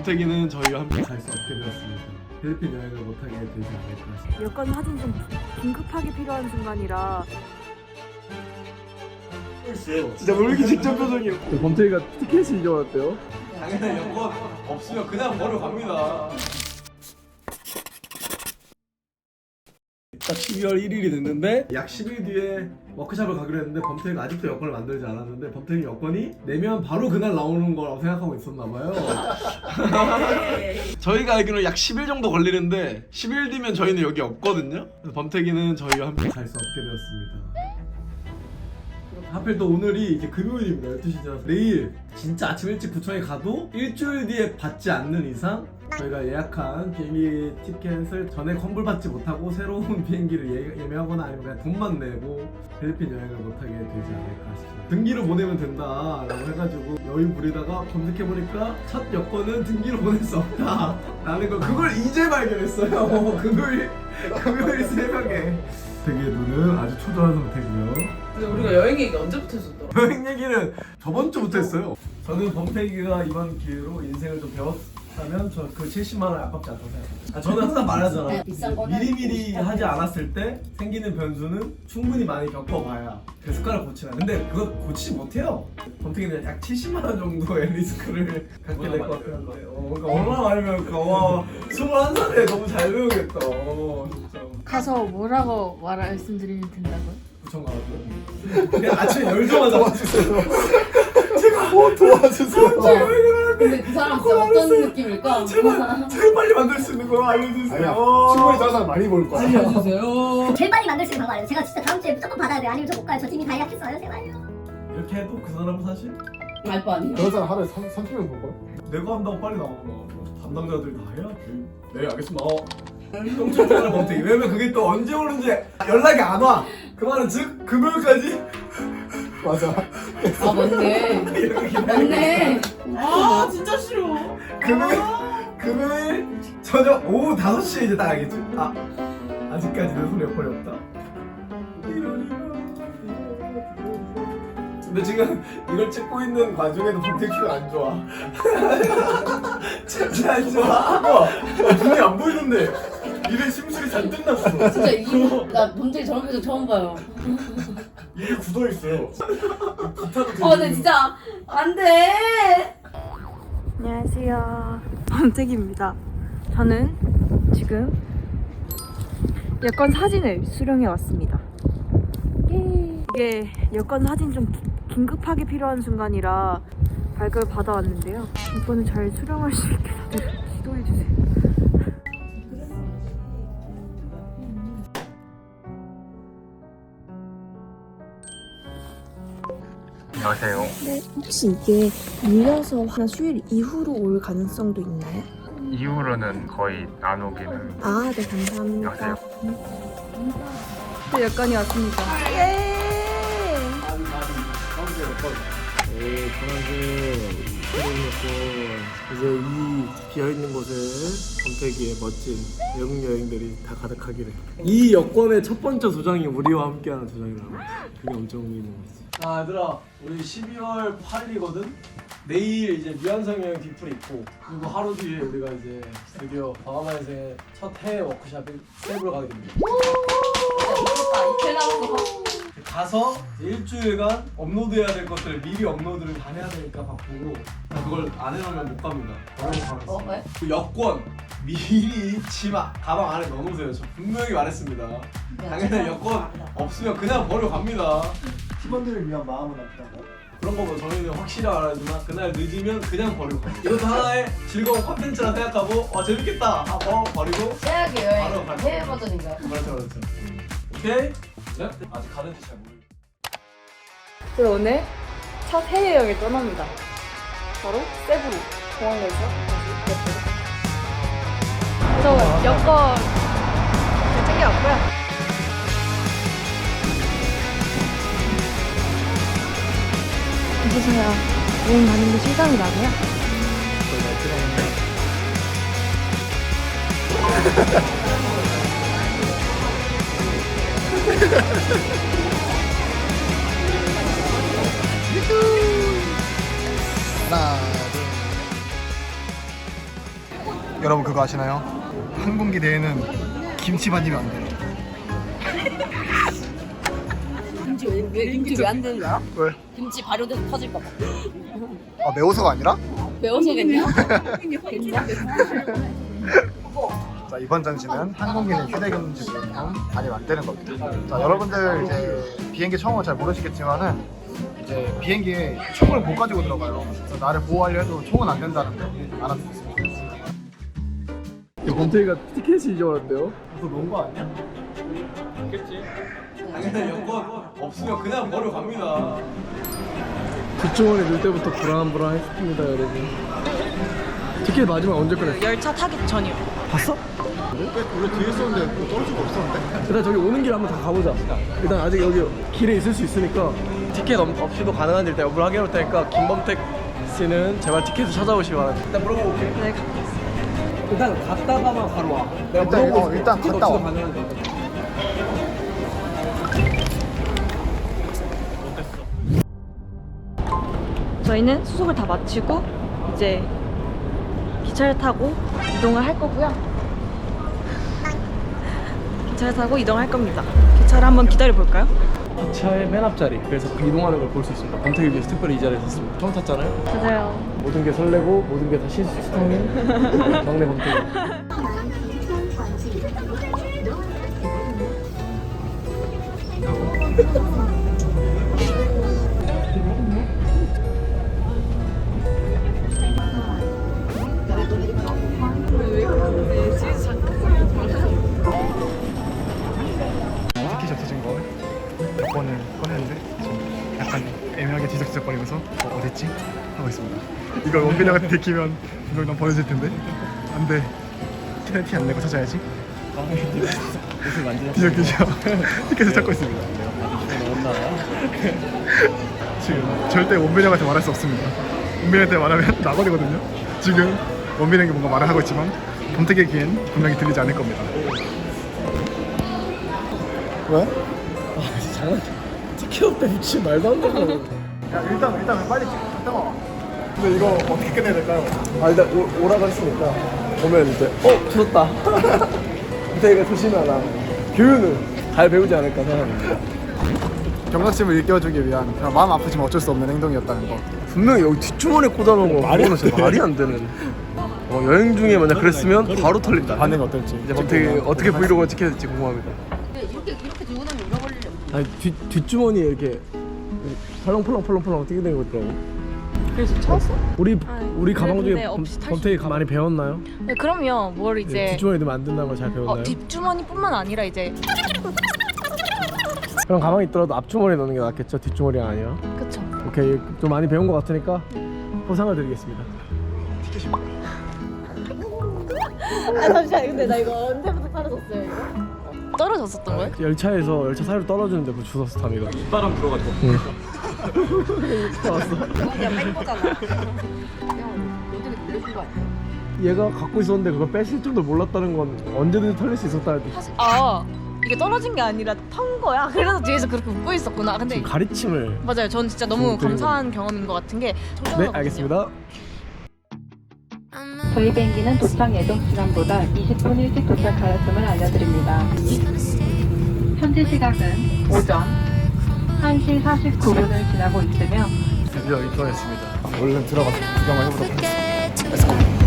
범태기는 저희와 함께 갈 수 없게 되었습니다. 필리핀 여행을 못하게 되지 않을까 싶습니다. 여권 사진 좀 긴급하게 필요한 순간이라 진짜 왜 이렇게 직접 표정이에요? 범태기가 티켓이 잊어버렸대요? 당연히 여권 없으면 그냥 보러 갑니다. 딱 12월 1일이 됐는데 약 10일 뒤에 워크샵을 가기로 했는데 범태기가 아직도 여권을 만들지 않았는데 범태기 여권이 내면 바로 그날 나오는 거라고 생각하고 있었나 봐요. 저희가 알기로는 약 10일 정도 걸리는데 10일 뒤면 저희는 여기 없거든요. 그래서 범태기는 저희와 함께 갈 수 없게 되었습니다. 하필 또 오늘이 이제 금요일입니다. 12시잖아. 내일 진짜 아침 일찍 구청에 가도 일주일 뒤에 받지 않는 이상 저희가 예약한 비행기 티켓을 전에 환불받지 못하고 새로운 비행기를 예, 예매하거나 아니면 그냥 돈만 내고 필리핀 여행을 못하게 되지 않을까 싶습니다. 등기로 보내면 된다라고 해가지고 여유 부리다가 검색해보니까 첫 여권은 등기로 보낼 수 없다 라는 걸 그걸 이제 발견했어요. 금요일 금요일 새벽에 되게 눈은 아주 초조한 상태고요. 근데 우리가 여행 얘기 언제부터 했었더라? 여행 얘기는 저번 주부터 했어요. 저는 범태기가 이번 기회로 인생을 좀 배웠다면 저 그 70만 원 아깝지 않다고 생각해요. 아, 저는 항상 말하잖아. 네, 비싼 거는 미리미리 하지 않았을 때 생기는 변수는 충분히 많이 겪어봐야 그 습관을 고치나. 근데 그거 고치지 못해요. 범태기는 약 70만 원 정도의 리스크를 갖게 될 것 같아요. 어, 그러니까 얼마나 많이 배울까. 와, 21살에 너무 잘 배우겠다. 어, 진짜. 가서 뭐라고 말씀드리면 된다고요? 구청 가가지고. 그냥 아침에 열자마자 도와주세요. 제가 뭐 도와주세요. 근데 그 사람 진짜 어떤 느낌일까? 제발 제일 빨리 만들 수 있는 거 알려주세요. 아니야 충분히 다른 사람 많이 볼 거야. 알려주세요. 제일 빨리 만들 수 있는 방법 알려요. 제가 진짜 다음 주에 무조건 받아야 돼요. 아니면 저 못 가요. 저 팀이 다 예약했어요. 제발요. 이렇게 해도 그 사람은 사실 알바 아니에요? 그런 사람 하루에 3, 30명 볼 거야. 내가 한다고 빨리 나오는 거 담당자들이 다 해야지. 네 알겠습니다. 어. 똥줄타는 범태기. 왜냐면 그게 또 언제 오는지 연락이 안 와. 그 말은 즉 금요일까지 맞아. 아 맞네. 이렇게 기다리고 맞네. 아 진짜 싫어. 금요일 금요일 저녁 오후 5시에 이제 딱 알겠지. 아 아직까지 내 손에 여권이 없다. 근데 지금 이걸 찍고 있는 과정에도 범택슈가 안 좋아. 진짜 안 좋아. 와, 눈이 안 보이는데 입에 심술이 잔뜩 났어. 진짜 이나 범죄 저런 표정 처음 봐요. 입이 굳어 있어요. 기타도 되게. 어 근데 진짜 안 돼. 안녕하세요 범택입니다 저는 지금 여권 사진을 수령해 왔습니다 예. 이게 여권 사진 좀 기- 긴급하게 필요한 순간이라 발급을 받아왔는데요 이거는 잘 수령할 수 있게 다들 지도해 주세요 안녕하세요. 혹시 이게 밀려서 한 수요일 이후로 올 가능성도 있나요? 이후로는 거의 안 오기는 아, 네, 감사합니다. 안녕하세요. 네, 여권이 왔습니다 예 새로운 여권. 이제 이 비어 있는 곳에 검태기의 멋진 외국 여행들이 다 가득하기를. 이 여권의 첫 번째 도장이 우리와 함께하는 도장이라고. 그게 엄청 의미 있는 거지. 자 얘들아 우리 12월 8일이거든. 내일 이제 미완성 여행 뒤풀이 있고 그리고 하루 뒤에 우리가 이제 드디어 바하마에서의 첫 해외 워크샵을 세부로 가게 됩니다. 모르겠다 이틀 남은 거. 가서 일주일간 업로드해야 될 것들을 미리 업로드를 다 해야 되니까 바쁘고 나 그걸 안 해놓으면 못 갑니다. 어려운 어 상황 왜? 그 여권 미리 치마 가방 안에 넣어놓으세요. 저 분명히 말했습니다. 당연히 여권 없으면 그냥 버려 갑니다. 팀원들을 위한 마음은 없다고. 그런 거뭐 저희는 확실히 알아야지만 그날 늦으면 그냥 버리고. 이것도 하나의 즐거운 컨텐츠라 생각하고 어 재밌겠다 하고 버리고 최악의 바로 여행 갈 해외 거야. 버전인가요? 그렇죠 그렇죠. 오케이? 네? 아직 가는지 잘 모르겠어요. 그래서 오늘 첫 해외여행을 떠납니다 바로 세부로 공항에서 다시 저 여권 잘 챙겨왔고요 이제서야 여행 가는 게 실감이 나고요 하나, 여러분 그거 아시나요? 항공기 내에는 김치 반입이 안 돼요. 왜, 왜 김치 왜 안 되는 줄 알아? 왜? 김치 발효돼서 터질까 봐. 아 매워서가 아니라? 매워서겠냐? 자 이번 전시는 항공기는 휴대금지 보면 반입 안 되는 겁니다. 자 여러분들 이제 비행기 처음은 잘 모르시겠지만은 이제 비행기에 총을 못 가지고 들어가요. 그래서 나를 보호하려 해도 총은 안 된다는 거 알아두셨으면 좋겠어요. 범태기가 티켓이 잊어버렸대요. 놓은 거 아니야? 없겠지. 당연히 여권 없으면 그냥 버려 갑니다. 뒷주머니 넣을 때부터 불안불안했습니다, 여러분. 티켓 마지막 언제 꺼냈어? 열차 타기 전이요. 봤어? 원래 뒤에 있었는데 뭐 떨어질 거 없었는데? 일단 저기 오는 길 한번 다 가보자. 일단 아직 여기 길에 있을 수 있으니까 티켓 없- 없이도 가능한지 일단 여부를 확인해 볼 테니까 김범택 씨는 제발 티켓을 찾아오시기 바랍니다. 일단 물어볼게. 네. 일단 갔다가만 바로 와. 내가 일단, 물어보고 어, 일단 티켓 갔다 없이도 와. 가능한지. 저희는 수속을 다 마치고 이제 기차를 타고 이동을 할 거고요. 기차를 타고 이동할 겁니다. 기차를 한번 기다려 볼까요? 기차의 맨 앞자리. 그래서 그 이동하는 걸 볼 수 있습니다. 범택을 위해서 특별히 이 자리에 섰습니다. 처음 탔잖아요. 맞아요. 모든 게 설레고 모든 게 다 실수스텅인 막내 범택. 뒤적뒤적거리면서 어, 어딨지? 하고 있습니다. 이걸 원빈형한테 들키면 분명 난 버려질 텐데 안돼 티는 티안 내고 찾아야지 옷을 만지는 뒤적뒤적 티켓을 찾고 있습니다. 넣었나요? 지금 절대 원빈형한테 말할 수 없습니다. 원빈한테 말하면 나버리거든요. 지금 원빈에게 뭔가 말을 하고 있지만 범택의 귀엔 분명히 들리지 않을 겁니다. 왜? 아 진짜 장난. 티켓 없다 미친 말도 안 되는 거. 야 일단 일단 빨리 갔다 와. 근데 이거 어떻게 끝내야 될까요? 아 일단 오, 오라고 했으니까 오면 이제 어 죽었다. 범택이가 조심하라. 교훈을 잘 배우지 않을까 생각합니다. 경각심을 일깨워주기 위한 그냥 마음 아프지만 어쩔 수 없는 행동이었다는 거. 분명히 여기 뒷주머니에 꽂아놓은 거 말이 안 돼. 말이 안 되는. 어, 여행 중에 만약 그랬으면 바로 털린다. 반응이 어떨지. 이제 범택이 어떻게 브이로그가 찍혀질지 궁금합니다. 이렇게 이렇게 들고 다니면 걸리려. 아니 뒷 뒷주머니에 이렇게 펄렁펄렁 펄렁펄렁 뛰게 된 거더라고. 그래서 찾았어? 우리 아이, 우리 가방 중에 그랬는데 범- 없이 탈 범택이 가- 많이 배웠나요? 네, 그럼요. 뭘 네, 이제 뒷주머니에 넣으면 안 된다는 걸 잘 배웠나요? 어, 뒷주머니뿐만 아니라 이제 그럼 가방에 있더라도 앞주머니에 넣는 게 낫겠죠? 뒷주머니가 아니라. 그쵸. 오케이 좀 많이 배운 것 같으니까 보상을 드리겠습니다. 아 잠시만 근데 나 이거 언제부터 떨어졌어요 이거? 떨어졌었던 거예요? 열차에서 열차 사이로 떨어지는데 그 주웠어 담이가. 바람 불어가지고. 응. 왔어. 그냥 뺀 거잖아. 그냥 어떻게 돌려준 거 아니야? 얘가 갖고 있었는데 그걸 뺏을 줄도 몰랐다는 건 언제든지 털릴 수 있었다는 뜻. 사실 아 이게 떨어진 게 아니라 턴 거야. 그래서 뒤에서 그렇게 웃고 있었구나. 근데 가르침을. 맞아요. 전 진짜 너무 감사한 경험인 것 같은 게네 알겠습니다. 저희 비행기는 도착 예정 시간보다 20분 일찍 도착하였음을 알려드립니다. 현재 시각은 오전 1시 49분을 지나고 있으며 드디어 입성했습니다. 얼른 들어가서 구경을 해보도록 하겠습니다. Go.